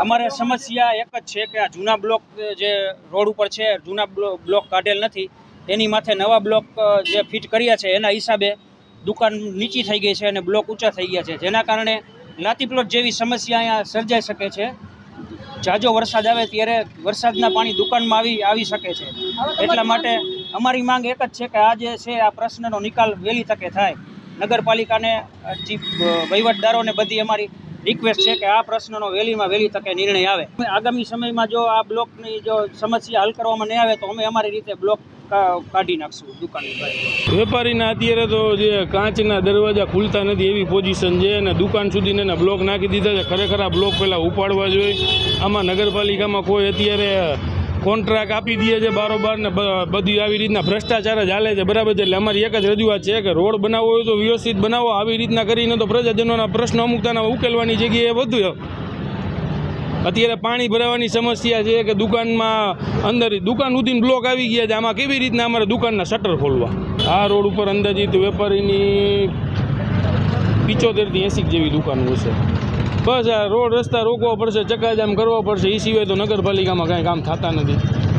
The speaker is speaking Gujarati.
અમારે સમસ્યા એક જ છે કે આ જૂના બ્લોક જે રોડ ઉપર છે, જૂના બ્લો- બ્લોક કાઢેલ નથી. એની માથે નવા બ્લોક જે ફિટ કર્યા છે, એના હિસાબે દુકાન નીચી થઈ ગઈ છે અને બ્લોક ઊંચા થઈ ગયા છે. જેના કારણે નાતી પ્લોટ જેવી સમસ્યા અહીંયા સર્જાઈ શકે છે. જાજો વરસાદ આવે ત્યારે વરસાદના પાણી દુકાનમાં આવી આવી શકે છે. એટલા માટે અમારી માંગ એક જ છે કે આ જે છે, આ પ્રશ્નનો નિકાલ વહેલી તકે થાય. નગરપાલિકાને જે વહીવટદારોને બધી અમારી રિક્વેસ્ટ છે કે આ પ્રશ્નનો વહેલીમાં વહેલી તકે નિર્ણય આવે. આગામી સમયમાં જો આ બ્લોકની જો સમસ્યા હલ કરવામાં નહીં આવે તો અમે અમારી રીતે બ્લોક કાઢી નાખશું બહાર. વેપારીના અત્યારે તો જે કાચના દરવાજા ખુલતા નથી એવી પોઝિશન છે અને દુકાન સુધીને એના બ્લોક નાખી દીધા છે. ખરેખર આ બ્લોક પહેલાં ઉપાડવા જોઈએ. આમાં નગરપાલિકામાં કોઈ અત્યારે કોન્ટ્રાક્ટ આપી દે છે બારોબાર ને બધી આવી રીતના ભ્રષ્ટાચાર જ હાલે છે. બરાબર એટલે અમારી એક જ રજૂઆત છે કે રોડ બનાવવો હોય તો વ્યવસ્થિત બનાવો. આવી રીતના કરીને તો પ્રજાજનોના પ્રશ્નો અમુકતાના ઉકેલવાની જગ્યાએ વધુ અત્યારે પાણી ભરાવાની સમસ્યા છે કે દુકાનમાં અંદર દુકાન સુધીને બ્લોક આવી ગયા છે. આમાં કેવી રીતના અમારે દુકાનના શટર ખોલવા? આ રોડ ઉપર અંદાજિત વેપારીની પિચોતેરથી એંસી જેવી દુકાનો છે. બસ આ રોડ રસ્તા રોકવા પડશે, ચકાજામ કરવો પડશે. એ સિવાય તો નગરપાલિકામાં કાંઈ કામ થતા નથી.